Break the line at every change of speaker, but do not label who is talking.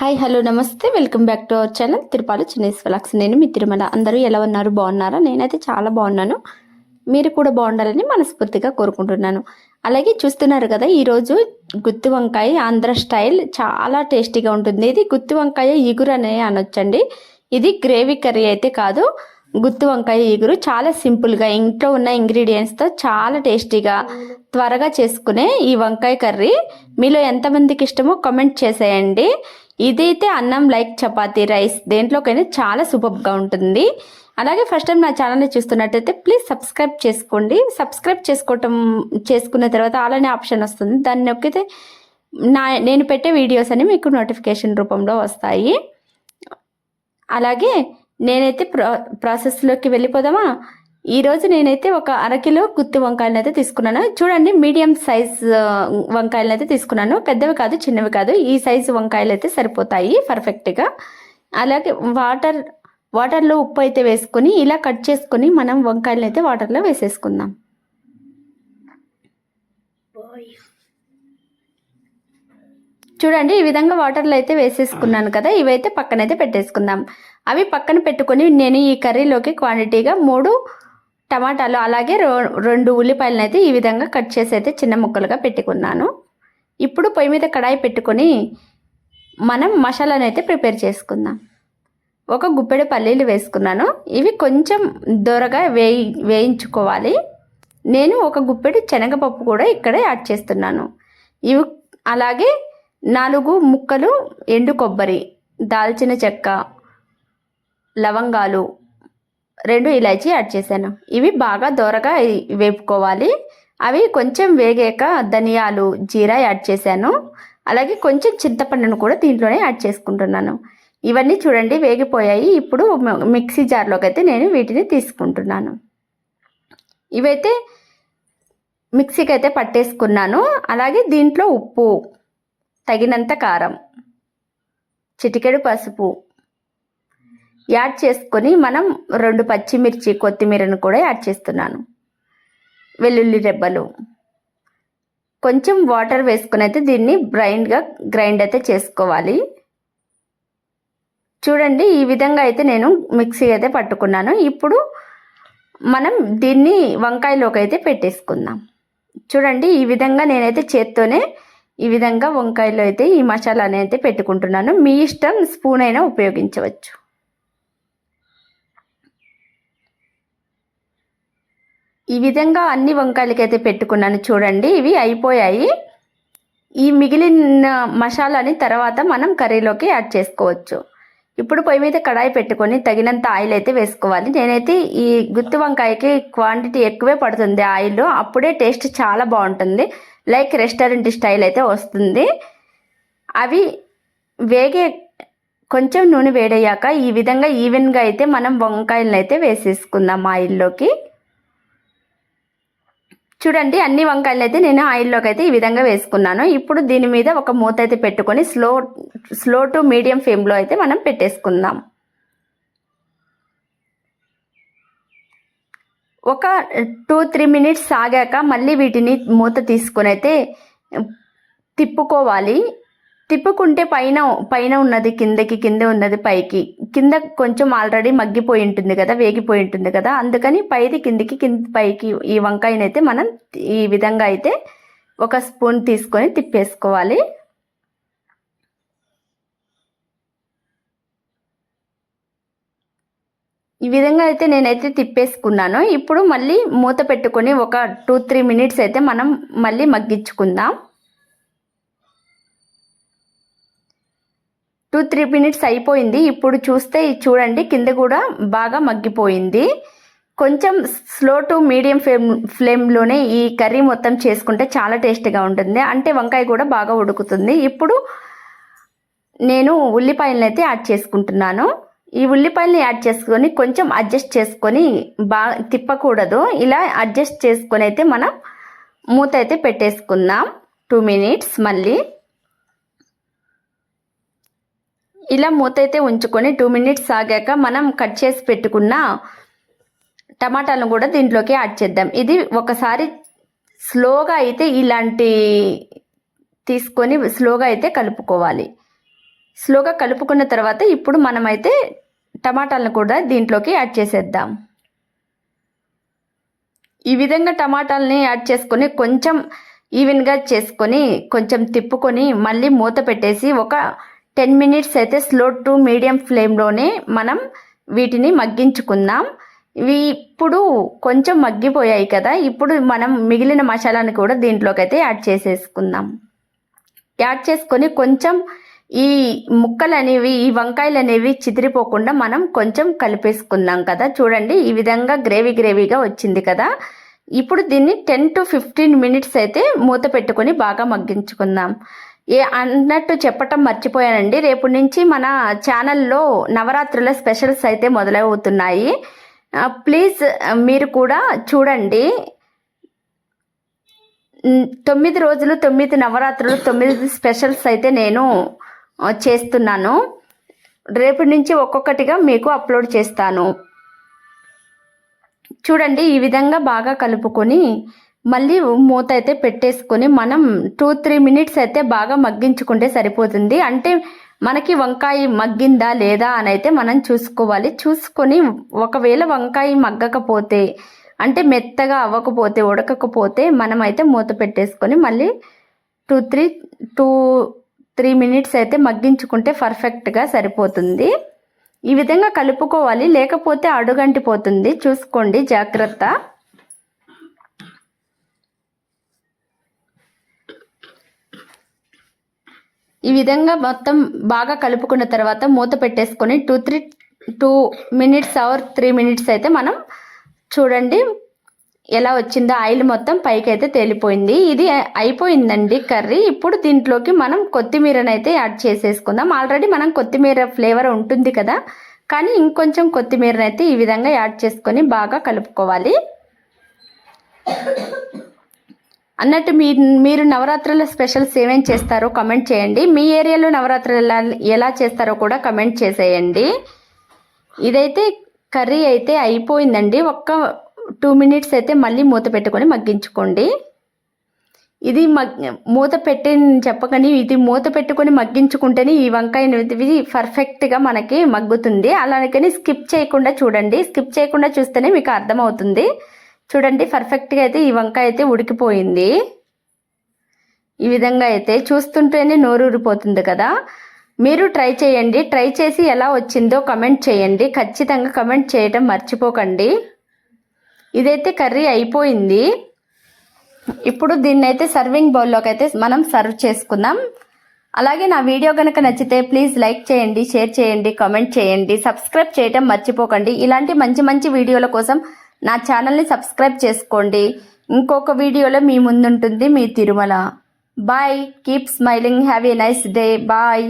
Hi hello నమస్తే. Welcome back to our channel Tirupalu చిన్నేస్ vlogs నేను మీ తిరుమల. అందరూ ఎలా ఉన్నారు? బాగున్నారా? నేనైతే చాలా బాగున్నాను. మీరు కూడా బాగుండాలని మనస్ఫూర్తిగా కోరుకుంటున్నాను. అలాగే చూస్తున్నారు కదా ఈరోజు గుత్తి వంకాయ ఆంధ్ర స్టైల్ చాలా టేస్టీగా ఉంటుంది. ఇది గుత్తి వంకాయ ఇగురు అనే అనొచ్చండి. ఇది గ్రేవీ కర్రీ అయితే కాదు. గుత్తి వంకాయ ఇగురు చాలా సింపుల్గా ఇంట్లో ఉన్న ఇంగ్రీడియంట్స్తో చాలా టేస్టీగా త్వరగా చేసుకునే ఈ వంకాయ కర్రీ. మీలో ఎంతమందికి ఇష్టమో కమెంట్ చేసేయండి. ఇదైతే అన్నం లైక్ చపాతీ రైస్ దేంట్లోకైనా చాలా సూపర్గా ఉంటుంది. అలాగే ఫస్ట్ టైం నా ఛానల్ని చూస్తున్నట్టయితే ప్లీజ్ సబ్స్క్రైబ్ చేసుకోండి. సబ్స్క్రైబ్ చేసుకోవటం చేసుకున్న తర్వాత అలానే ఆప్షన్ వస్తుంది. దాన్ని నొక్కితే నా నేను పెట్టే వీడియోస్ అని మీకు నోటిఫికేషన్ రూపంలో వస్తాయి. అలాగే నేనైతే ప్రా ప్రాసెస్లోకి వెళ్ళిపోదామా? ఈరోజు నేనైతే ఒక అరకిలో గుత్తి వంకాయలను అయితే తీసుకున్నాను. చూడండి మీడియం సైజ్ వంకాయలను అయితే తీసుకున్నాను. పెద్దవి కాదు చిన్నవి కాదు. ఈ సైజు వంకాయలు అయితే సరిపోతాయి పర్ఫెక్ట్గా. అలాగే వాటర్ వాటర్లో ఉప్పు అయితే వేసుకొని ఇలా కట్ చేసుకొని మనం వంకాయలను అయితే వాటర్లో వేసేసుకుందాం. చూడండి ఈ విధంగా వాటర్లో అయితే వేసేసుకున్నాను కదా ఇవైతే పక్కనైతే పెట్టేసుకుందాం. అవి పక్కన పెట్టుకొని నేను ఈ కర్రీలోకి క్వాంటిటీగా మూడు టమాటాలు అలాగే రెండు ఉల్లిపాయలను అయితే ఈ విధంగా కట్ చేసి అయితే చిన్న ముక్కలుగా పెట్టుకున్నాను. ఇప్పుడు పొయ్యి మీద కడాయి పెట్టుకొని మనం మసాలాను అయితే ప్రిపేర్ చేసుకుందాం. ఒక గుప్పెడు పల్లీలు వేసుకున్నాను. ఇవి కొంచెం దొరగా వేయి వేయించుకోవాలి. నేను ఒక గుప్పెడు శనగపప్పు కూడా ఇక్కడే యాడ్ చేస్తున్నాను. ఇవి అలాగే నాలుగు ముక్కలు ఎండు కొబ్బరి దాల్చిన చెక్క లవంగాలు రెండు ఇలాచీ యాడ్ చేశాను. ఇవి బాగా దోరగా వేపుకోవాలి. అవి కొంచెం వేగాక ధనియాలు జీరా యాడ్ చేశాను. అలాగే కొంచెం చింతపండును కూడా దీంట్లోనే యాడ్ చేసుకుంటున్నాను. ఇవన్నీ చూడండి వేగిపోయాయి. ఇప్పుడు మిక్సీ జార్లోకి అయితే నేను వీటిని తీసుకుంటున్నాను. ఇవైతే మిక్సీకి అయితే పట్టేసుకున్నాను. అలాగే దీంట్లో ఉప్పు తగినంత కారం చిటికెడు పసుపు యాడ్ చేసుకొని మనం రెండు పచ్చిమిర్చి కొత్తిమీరను కూడా యాడ్ చేస్తున్నాను. వెల్లుల్లి రెబ్బలు. కొంచెం వాటర్ వేసుకుని అయితే దీన్ని బ్రైండ్గా గ్రైండ్ అయితే చేసుకోవాలి. చూడండి ఈ విధంగా అయితే నేను మిక్సీ అయితే పట్టుకున్నాను. ఇప్పుడు మనం దీన్ని వంకాయలోకి అయితే పెట్టేసుకుందాం. చూడండి ఈ విధంగా నేనైతే చేత్తోనే ఈ విధంగా వంకాయలో అయితే ఈ మసాలాని అయితే పెట్టుకుంటున్నాను. మీ ఇష్టం స్పూన్ అయినా ఉపయోగించవచ్చు. ఈ విధంగా అన్ని వంకాయలకైతే పెట్టుకున్నాను. చూడండి ఇవి అయిపోయాయి. ఈ మిగిలిన మసాలాని తర్వాత మనం కర్రీలోకి యాడ్ చేసుకోవచ్చు. ఇప్పుడు పొయ్యి మీద కడాయి పెట్టుకొని తగినంత ఆయిల్ అయితే వేసుకోవాలి. నేనైతే ఈ గుత్తి వంకాయకి క్వాంటిటీ ఎక్కువే పడుతుంది ఆయిల్. అప్పుడే టేస్ట్ చాలా బాగుంటుంది. లైక్ రెస్టారెంట్ స్టైల్ అయితే వస్తుంది. అవి వేగే కొంచెం నూనె వేడయ్యాక ఈ విధంగా ఈవెన్గా అయితే మనం వంకాయలను అయితే వేసేసుకుందాం ఆయిల్లోకి. చూడండి అన్ని వంకాయలు అయితే నేను ఆయిల్లోకి అయితే ఈ విధంగా వేసుకున్నాను. ఇప్పుడు దీని మీద ఒక మూత అయితే పెట్టుకొని స్లో స్లో టు మీడియం ఫ్లేమ్లో అయితే మనం పెట్టేసుకుందాం. ఒక టూ త్రీ మినిట్స్ ఆగాక మళ్ళీ వీటిని మూత తీసుకొని అయితే తిప్పుకోవాలి. తిప్పుకుంటే పైన పైన ఉన్నది కిందకి కింద ఉన్నది పైకి. కింద కొంచెం ఆల్రెడీ మగ్గిపోయి ఉంటుంది కదా వేగిపోయి ఉంటుంది కదా అందుకని పైది కిందికి కింద పైకి ఈ వంకాయనైతే మనం ఈ విధంగా అయితే ఒక స్పూన్ తీసుకొని తిప్పేసుకోవాలి. ఈ విధంగా అయితే నేనైతే తిప్పేసుకున్నాను. ఇప్పుడు మళ్ళీ మూత పెట్టుకొని ఒక టూ త్రీ మినిట్స్ అయితే మనం మళ్ళీ మగ్గించుకుందాం. టూ త్రీ మినిట్స్ అయిపోయింది. ఇప్పుడు చూస్తే చూడండి కింద కూడా బాగా మగ్గిపోయింది. కొంచెం స్లో టు మీడియం ఫ్లేమ్ ఫ్లేమ్లోనే ఈ కర్రీ మొత్తం చేసుకుంటే చాలా టేస్ట్గా ఉంటుంది. అంటే వంకాయ కూడా బాగా ఉడుకుతుంది. ఇప్పుడు నేను ఉల్లిపాయలను అయితే యాడ్ చేసుకుంటున్నాను. ఈ ఉల్లిపాయలని యాడ్ చేసుకొని కొంచెం అడ్జస్ట్ చేసుకొని బాగా తిప్పకూడదు. ఇలా అడ్జస్ట్ చేసుకొని అయితే మనం మూత అయితే పెట్టేసుకుందాం. టూ మినిట్స్ మళ్ళీ. ఇలా మూత అయితే ఉంచుకొని టూ మినిట్స్ ఆగాక మనం కట్ చేసి పెట్టుకున్న టమాటాలను కూడా దీంట్లోకి యాడ్ చేద్దాం. ఇది ఒకసారి స్లోగా అయితే ఇలాంటి తీసుకొని స్లోగా అయితే కలుపుకోవాలి. స్లోగా కలుపుకున్న తర్వాత ఇప్పుడు మనమైతే టమాటాలను కూడా దీంట్లోకి యాడ్ చేసేద్దాం. ఈ విధంగా టమాటాలని యాడ్ చేసుకొని కొంచెం ఈవెన్గా చేసుకొని కొంచెం తిప్పుకొని మళ్ళీ మూత పెట్టేసి ఒక టెన్ మినిట్స్ అయితే స్లో టు మీడియం ఫ్లేమ్లోనే మనం వీటిని మగ్గించుకుందాం. ఇవి ఇప్పుడు కొంచెం మగ్గిపోయాయి కదా ఇప్పుడు మనం మిగిలిన మసాలాని కూడా దీంట్లోకి అయితే యాడ్ చేసేసుకుందాం. యాడ్ చేసుకొని కొంచెం ఈ ముక్కలు అనేవి ఈ వంకాయలు అనేవి చిదిరిపోకుండా మనం కొంచెం కలిపేసుకుందాం కదా. చూడండి ఈ విధంగా గ్రేవీ గ్రేవీగా వచ్చింది కదా. ఇప్పుడు దీన్ని టెన్ టు ఫిఫ్టీన్ మినిట్స్ అయితే మూత పెట్టుకొని బాగా మగ్గించుకుందాం. ఏ అన్నట్టు చెప్పటం మర్చిపోయానండి. రేపు నుంచి మన ఛానల్లో నవరాత్రుల స్పెషల్స్ అయితే మొదలవుతున్నాయి. ప్లీజ్ మీరు కూడా చూడండి. తొమ్మిది రోజులు తొమ్మిది నవరాత్రులు తొమ్మిది స్పెషల్స్ అయితే నేను చేస్తున్నాను. రేపు నుంచి ఒక్కొక్కటిగా మీకు అప్లోడ్ చేస్తాను. చూడండి ఈ విధంగా బాగా కలుపుకొని మళ్ళీ మూత అయితే పెట్టేసుకొని మనం టూ త్రీ మినిట్స్ అయితే బాగా మగ్గించుకుంటే సరిపోతుంది. అంటే మనకి వంకాయ మగ్గిందా లేదా అని అయితే మనం చూసుకోవాలి. చూసుకొని ఒకవేళ వంకాయ మగ్గకపోతే అంటే మెత్తగా అవ్వకపోతే ఉడకకపోతే మనం అయితే మూత పెట్టేసుకొని మళ్ళీ two three two three minutes అయితే మగ్గించుకుంటే పర్ఫెక్ట్గా సరిపోతుంది. ఈ విధంగా కలుపుకోవాలి. లేకపోతే అడుగంటిపోతుంది. చూసుకోండి జాగ్రత్త. ఈ విధంగా మొత్తం బాగా కలుపుకున్న తర్వాత మూత పెట్టేసుకొని two three two minutes or three minutes అయితే మనం చూడండి ఎలా వచ్చిందో. ఆయిల్ మొత్తం పైకి అయితే తేలిపోయింది. ఇది అయిపోయిందండి కర్రీ. ఇప్పుడు దీంట్లోకి మనం కొత్తిమీరని అయితే యాడ్ చేసేసుకుందాం. ఆల్రెడీ మనం కొత్తిమీర ఫ్లేవర్ ఉంటుంది కదా. కానీ ఇంకొంచెం కొత్తిమీరనైతే ఈ విధంగా యాడ్ చేసుకొని బాగా కలుపుకోవాలి. అన్నట్టు మీ మీరు నవరాత్రుల స్పెషల్స్ ఏమేం చేస్తారో కమెంట్ చేయండి. మీ ఏరియాలో నవరాత్రులు ఎలా ఎలా చేస్తారో కూడా కమెంట్ చేసేయండి. ఇదైతే కర్రీ అయితే అయిపోయిందండి. ఒక్క టూ మినిట్స్ అయితే మళ్ళీ మూత పెట్టుకొని మగ్గించుకోండి. ఇది మగ్ మూత పెట్టి చెప్పకని ఇది మూత పెట్టుకొని మగ్గించుకుంటేనే ఈ వంకాయ ఇది పర్ఫెక్ట్గా మనకి మగ్గుతుంది. అలాగని స్కిప్ చేయకుండా చూడండి. స్కిప్ చేయకుండా చూస్తేనే మీకు అర్థమవుతుంది. చూడండి పర్ఫెక్ట్గా అయితే ఈ వంకాయ అయితే ఉడికిపోయింది. ఈ విధంగా అయితే చూస్తుంటేనే నోరు ఊరిపోతుంది కదా. మీరు ట్రై చేయండి. ట్రై చేసి ఎలా వచ్చిందో కమెంట్ చేయండి. ఖచ్చితంగా కమెంట్ చేయటం మర్చిపోకండి. ఇదైతే కర్రీ అయిపోయింది. ఇప్పుడు దీన్ని అయితే సర్వింగ్ బౌల్లోకి అయితే మనం సర్వ్ చేసుకుందాం. అలాగే నా వీడియో కనుక నచ్చితే ప్లీజ్ లైక్ చేయండి షేర్ చేయండి కామెంట్ చేయండి సబ్స్క్రైబ్ చేయటం మర్చిపోకండి. ఇలాంటి మంచి మంచి వీడియోల కోసం నా ఛానల్ని సబ్స్క్రైబ్ చేసుకోండి. ఇంకొక వీడియోలో మీ ముందుంటుంది మీ Tirumala. Bye keep smiling have a nice day bye